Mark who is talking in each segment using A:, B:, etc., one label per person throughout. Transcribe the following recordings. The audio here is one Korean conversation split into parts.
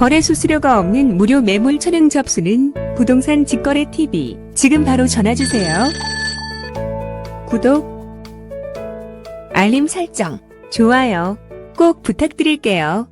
A: 거래 수수료가 없는 무료 매물 촬영 접수는 부동산 직거래 TV. 지금 바로 전화 주세요. 구독, 알림 설정, 좋아요 꼭 부탁드릴게요.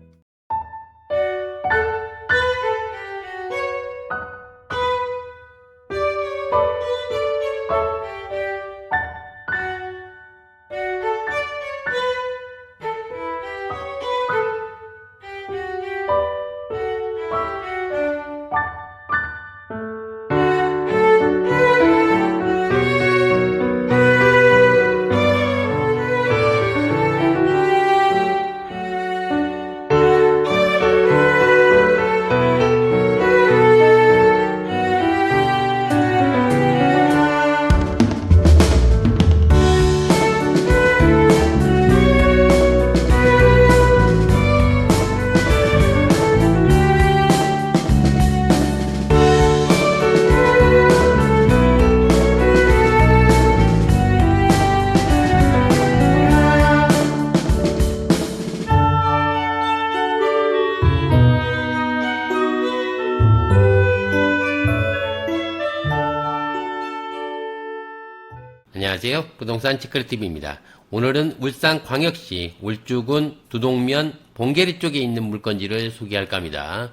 B: 안녕하세요. 부동산 치크리TV입니다. 오늘은 울산 광역시 울주군 두동면 봉계리 쪽에 있는 물건지를 소개할까 합니다.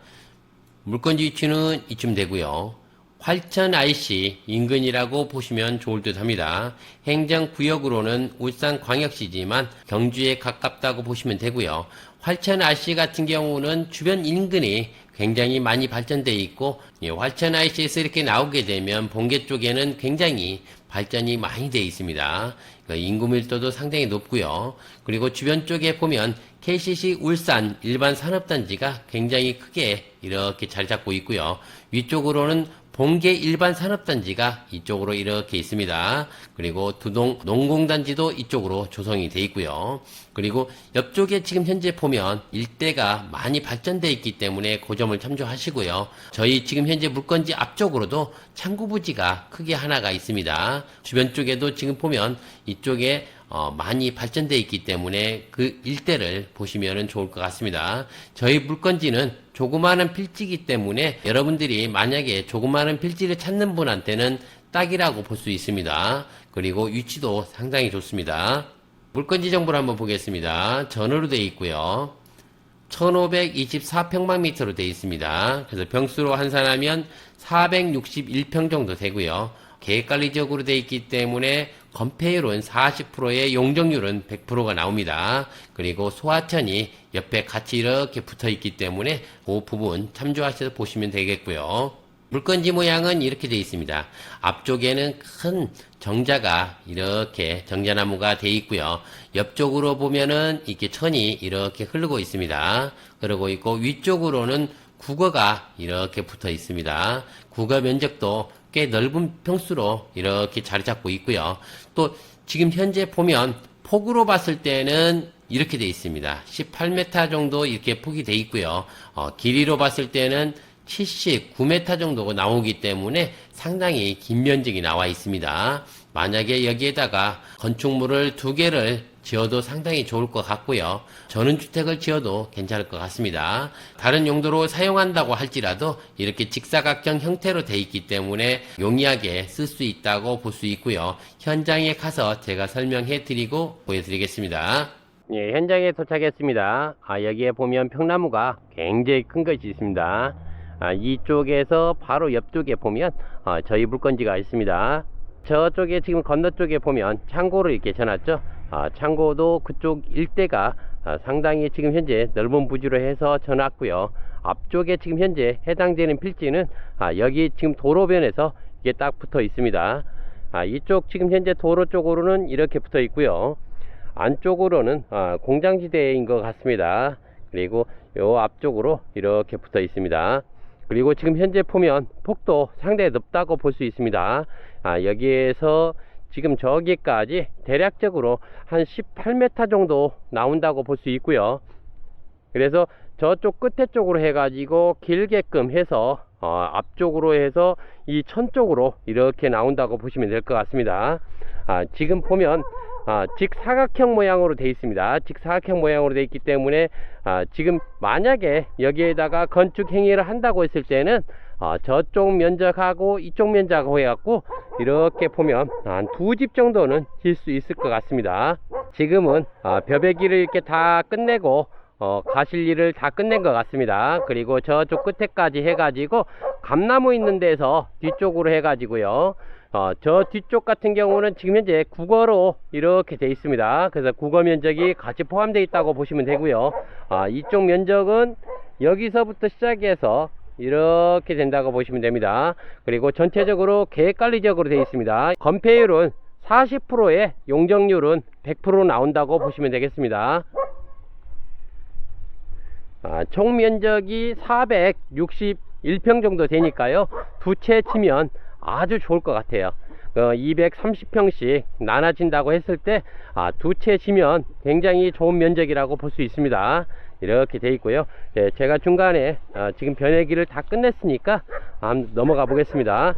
B: 물건지 위치는 이쯤 되고요. 활천 IC 인근이라고 보시면 좋을 듯 합니다. 행정구역으로는 울산 광역시지만 경주에 가깝다고 보시면 되고요. 활천 IC 같은 경우는 주변 인근이 굉장히 많이 발전되어 있고 예, 활천 IC에서 이렇게 나오게 되면 봉계 쪽에는 굉장히 발전이 많이 되어 있습니다. 그 인구 밀도도 상당히 높고요. 그리고 주변 쪽에 보면 KCC 울산 일반 산업단지가 굉장히 크게 이렇게 자리 잡고 있고요. 위쪽으로는 봉계 일반 산업단지가 이쪽으로 이렇게 있습니다. 그리고 두동 농공단지도 이쪽으로 조성이 돼 있고요. 그리고 옆쪽에 지금 현재 보면 일대가 많이 발전돼 있기 때문에 그 점을 참조하시고요. 저희 지금 현재 물건지 앞쪽으로도 창구 부지가 크게 하나가 있습니다. 주변 쪽에도 지금 보면 이쪽에 어, 많이 발전돼 있기 때문에 그 일대를 보시면 좋을 것 같습니다. 저희 물건지는 조그마한 필지이기 때문에 여러분들이 만약에 조그마한 필지를 찾는 분한테는 딱이라고 볼 수 있습니다. 그리고 위치도 상당히 좋습니다. 물건지 정보를 한번 보겠습니다. 전으로 되어 있고요. 1524평방미터로 되어 있습니다. 그래서 병수로 환산하면 461평 정도 되고요. 계획관리적으로 되어 있기 때문에 건폐율은 40%의 용적률은 100%가 나옵니다. 그리고 소하천이 옆에 같이 이렇게 붙어 있기 때문에 그 부분 참조하셔서 보시면 되겠고요. 물건지 모양은 이렇게 되어 있습니다. 앞쪽에는 큰 정자가 이렇게 정자나무가 되어 있고요. 옆쪽으로 보면은 이렇게 천이 이렇게 흐르고 있습니다. 그러고 있고 위쪽으로는 국어가 이렇게 붙어 있습니다. 국어 면적도 꽤 넓은 평수로 이렇게 자리 잡고 있고요. 또 지금 현재 보면 폭으로 봤을 때는 이렇게 되어 있습니다. 18m 정도 이렇게 폭이 되어 있고요. 어, 길이로 봤을 때는 79m 정도가 나오기 때문에 상당히 긴 면적이 나와 있습니다. 만약에 여기에다가 건축물을 두 개를 지어도 상당히 좋을 것 같고요. 전원주택을 지어도 괜찮을 것 같습니다. 다른 용도로 사용한다고 할지라도 이렇게 직사각형 형태로 되어 있기 때문에 용이하게 쓸 수 있다고 볼 수 있고요. 현장에 가서 제가 설명해 드리고 보여드리겠습니다. 예, 현장에 도착했습니다. 아, 여기에 보면 평나무가 굉장히 큰 것이 있습니다. 아, 이쪽에서 바로 옆쪽에 보면 어, 저희 물건지가 있습니다. 저쪽에 지금 건너 쪽에 보면 창고를 이렇게 쳐놨죠. 아, 창고도 그쪽 일대가 아, 상당히 지금 현재 넓은 부지로 해서 쳐놨고요. 앞쪽에 지금 현재 해당되는 필지는 아, 여기 지금 도로변에서 이게 딱 붙어 있습니다. 아, 이쪽 지금 현재 도로 쪽으로는 이렇게 붙어 있고요. 안쪽으로는 아, 공장지대인 것 같습니다. 그리고 요 앞쪽으로 이렇게 붙어 있습니다. 그리고 지금 현재 보면 폭도 상당히 높다고 볼 수 있습니다. 아, 여기에서 지금 저기까지 대략적으로 한 18m 정도 나온다고 볼 수 있고요. 그래서 저쪽 끝에 쪽으로 해가지고 길게끔 해서 어, 앞쪽으로 해서 이 천 쪽으로 이렇게 나온다고 보시면 될 것 같습니다. 아, 지금 보면 아, 직사각형 모양으로 되어 있습니다. 직사각형 모양으로 되어 있기 때문에 아, 지금 만약에 여기에다가 건축 행위를 한다고 했을 때는 아, 저쪽 면적하고 이쪽 면적하고 해갖고 이렇게 보면 한 두 집 정도는 질 수 있을 것 같습니다. 지금은 아, 벼베기를 이렇게 다 끝내고 어, 가실 일을 다 끝낸 것 같습니다. 그리고 저쪽 끝에까지 해가지고 감나무 있는 데서 뒤쪽으로 해가지고요. 어, 저 뒤쪽 같은 경우는 지금 현재 국어로 이렇게 돼 있습니다. 그래서 국어 면적이 같이 포함되어 있다고 보시면 되고요. 아, 이쪽 면적은 여기서부터 시작해서 이렇게 된다고 보시면 됩니다. 그리고 전체적으로 계획관리적으로 되어 있습니다. 건폐율은 40%의 용적률은 100% 나온다고 보시면 되겠습니다. 아, 총 면적이 461평 정도 되니까요. 두 채 치면 아주 좋을 것 같아요. 어, 230평씩 나눠진다고 했을 때, 아, 두 채 치면 굉장히 좋은 면적이라고 볼 수 있습니다. 이렇게 돼 있고요. 예, 제가 중간에 어, 지금 변해기를 다 끝냈으니까 한번 넘어가 보겠습니다.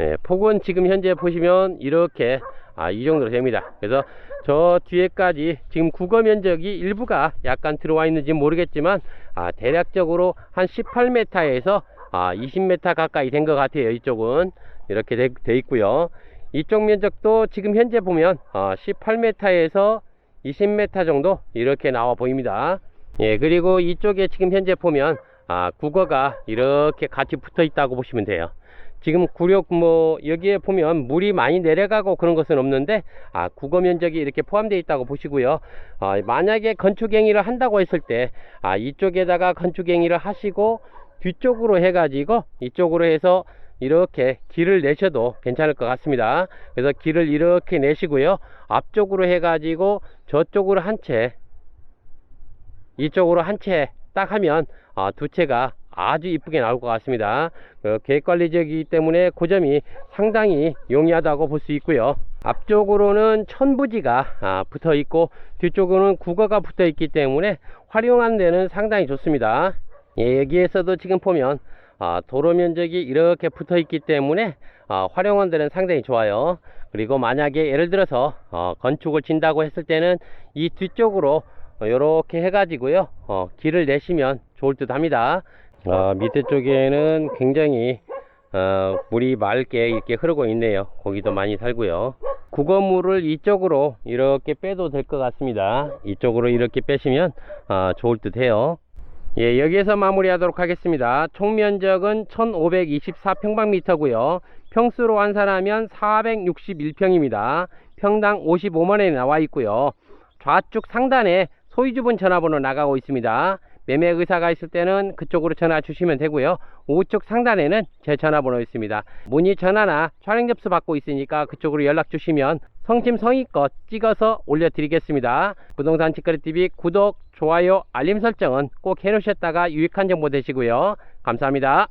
B: 예, 폭은 지금 현재 보시면 이렇게 아, 이 정도로 됩니다. 그래서 저 뒤에까지 지금 국어 면적이 일부가 약간 들어와 있는지 모르겠지만 아, 대략적으로 한 18m에서 아, 20m 가까이 된 것 같아요. 이쪽은 이렇게 돼, 돼 있고요. 이쪽 면적도 지금 현재 보면 아, 18m에서 20m 정도 이렇게 나와 보입니다. 예, 그리고 이쪽에 지금 현재 보면 아, 국어가 이렇게 같이 붙어 있다고 보시면 돼요. 지금 구력 뭐 여기에 보면 물이 많이 내려가고 그런 것은 없는데 아 국어 면적이 이렇게 포함되어 있다고 보시고요 아, 만약에 건축 행위를 한다고 했을 때 아 이쪽에다가 건축 행위를 하시고 뒤쪽으로 해 가지고 이쪽으로 해서 이렇게 길을 내셔도 괜찮을 것 같습니다 그래서 길을 이렇게 내시고요 앞쪽으로 해 가지고 저쪽으로 한 채 이쪽으로 한 채 딱 하면 아, 두 채가 아주 이쁘게 나올 것 같습니다. 그 계획관리적이기 때문에 그 점이 상당히 용이하다고 볼 수 있고요. 앞쪽으로는 천부지가 아, 붙어 있고 뒤쪽으로는 국어가 붙어 있기 때문에 활용하는 데는 상당히 좋습니다. 예, 여기에서도 지금 보면 아, 도로 면적이 이렇게 붙어 있기 때문에 아, 활용하는 데는 상당히 좋아요. 그리고 만약에 예를 들어서 어, 건축을 진다고 했을 때는 이 뒤쪽으로 이렇게 해 가지고요 어, 길을 내시면 좋을 듯 합니다. 어, 밑에 쪽에는 굉장히 어, 물이 맑게 이렇게 흐르고 있네요. 고기도 많이 살고요. 국어물을 이쪽으로 이렇게 빼도 될 것 같습니다. 이쪽으로 이렇게 빼시면 어, 좋을 듯 해요 예, 여기에서 마무리하도록 하겠습니다. 총 면적은 1524평방미터고요. 평수로 환산하면 461평입니다. 평당 55만원에 나와 있고요. 좌측 상단에 소유주분 전화번호 나가고 있습니다. 매매 의사가 있을 때는 그쪽으로 전화 주시면 되고요. 우측 상단에는 제 전화번호 있습니다. 문의 전화나 촬영 접수 받고 있으니까 그쪽으로 연락 주시면 성심성의껏 찍어서 올려드리겠습니다. 부동산 직거래TV 구독, 좋아요, 알림 설정은 꼭 해놓으셨다가 유익한 정보 되시고요. 감사합니다.